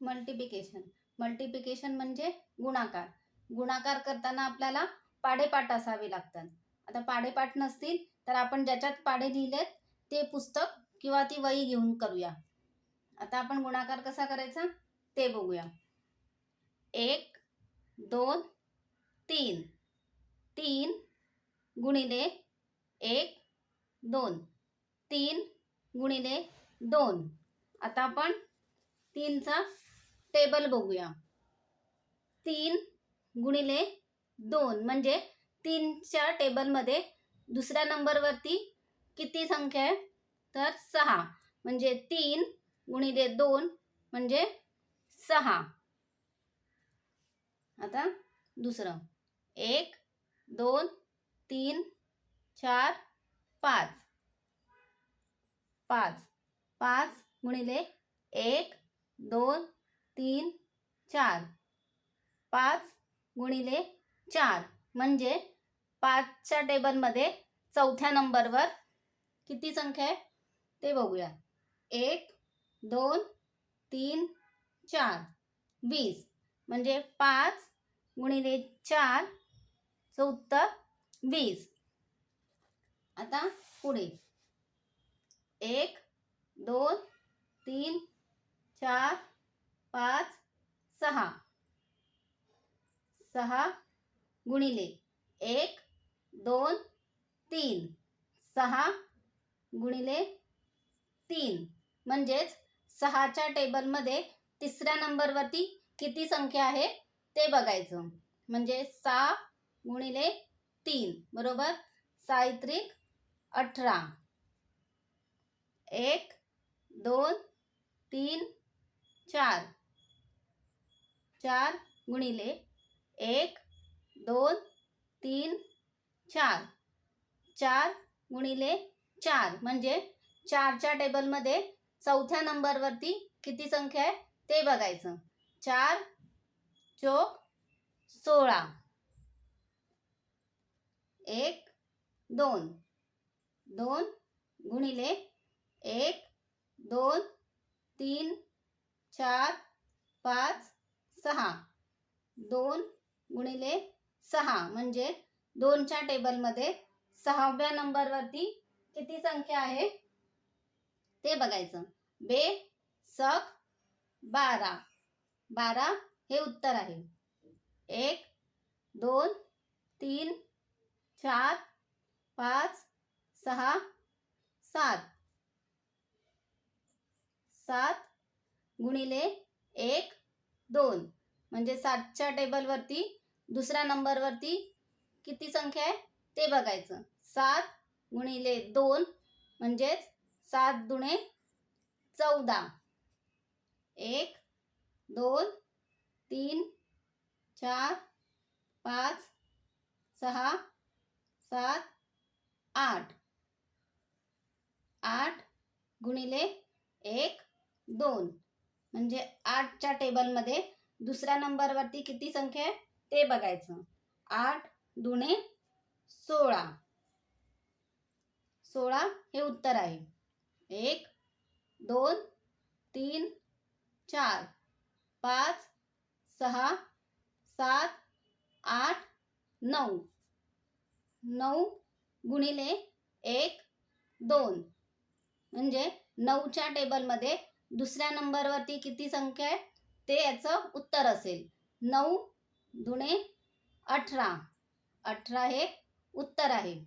Multiplication multiplication म्हणजे गुणाकार. गुणाकार करताना आपल्याला पाडेपाठ असावे लागतात. आता पाडेपाठ नसतील तर आपण ज्याच्यात पाडे लिहिलेत ते पुस्तक किंवा ती वही घेऊन करूया. आता आपण गुणाकार कसा करायचा? ते बघूया. एक दोन तीन. तीन गुणिले एक दोन. तीन गुणिले दोन. आता आपण तीनचा टेबल बघूया. तीन गुणिले दोन म्हणजे तीनच्या टेबलमध्ये दुसऱ्या नंबरवरती किती संख्या आहे? तर सहा म्हणजे तीन गुणिले दोन म्हणजे सहा. आता दुसरं. एक दोन तीन चार पाच. पाच. पाच गुणिले एक दोन तीन चार. पाच गुणिले चार म्हणजे पाचच्या टेबलमध्ये चौथ्या नंबरवर किती संख्या आहे? ते बघूया. एक दोन तीन चार. वीस म्हणजे पाच गुणिले चार उत्तर वीस. आता पुढे. एक दोन तीन चार पाच सहा. सहा गुणिले एक दोन तीन. सहा गुणिले तीन. म्हणजेच सहाच्या टेबलमध्ये तिसऱ्या नंबरवरती किती संख्या आहे ते बघायचं. म्हणजे सहा गुणिले तीन बरोबर? सायत्रिक अठरा. एक दोन तीन चार. चार गुणिले एक दोन तीन चार. चार गुणिले चार म्हणजे चारच्या टेबलमध्ये चौथ्या नंबरवरती किती संख्या आहे ते बघायचं. चार चोक सोळा. एक दोन. दोन गुणिले एक दोन तीन चार पाच सहा. दोन गुणिले सहा म्हणजे दोनच्या टेबलमध्ये सहाव्या नंबरवरती किती संख्या आहे? ते बघायचं. बे सक बारा. बारा हे उत्तर आहे. एक दोन तीन चार पाच सहा सात. सात गुणिले एक दोन. म्हणजे सातच्या टेबलवरती दुसऱ्या नंबरवरती किती संख्या आहे? ते बघायचं. सात गुणिले दोन म्हणजेच सात दुणे चौदा. एक दोन तीन चार पाच सहा सात आठ. आठ गुणिले एक दोन. म्हणजे आठच्या टेबलमध्ये दुसऱ्या नंबरवरती किती संख्या आहे? ते बघायचं. आठ दुणे सोळा. सोळा हे उत्तर आहे. एक दोन तीन चार पाच सहा सात आठ नऊ. नऊ गुणिले एक दोन. म्हणजे नऊच्या टेबलमध्ये दुसऱ्या नंबरवरती किती संख्या आहे? ते याचं उत्तर असेल. नऊ दुणे अठरा. अठरा हे उत्तर आहे.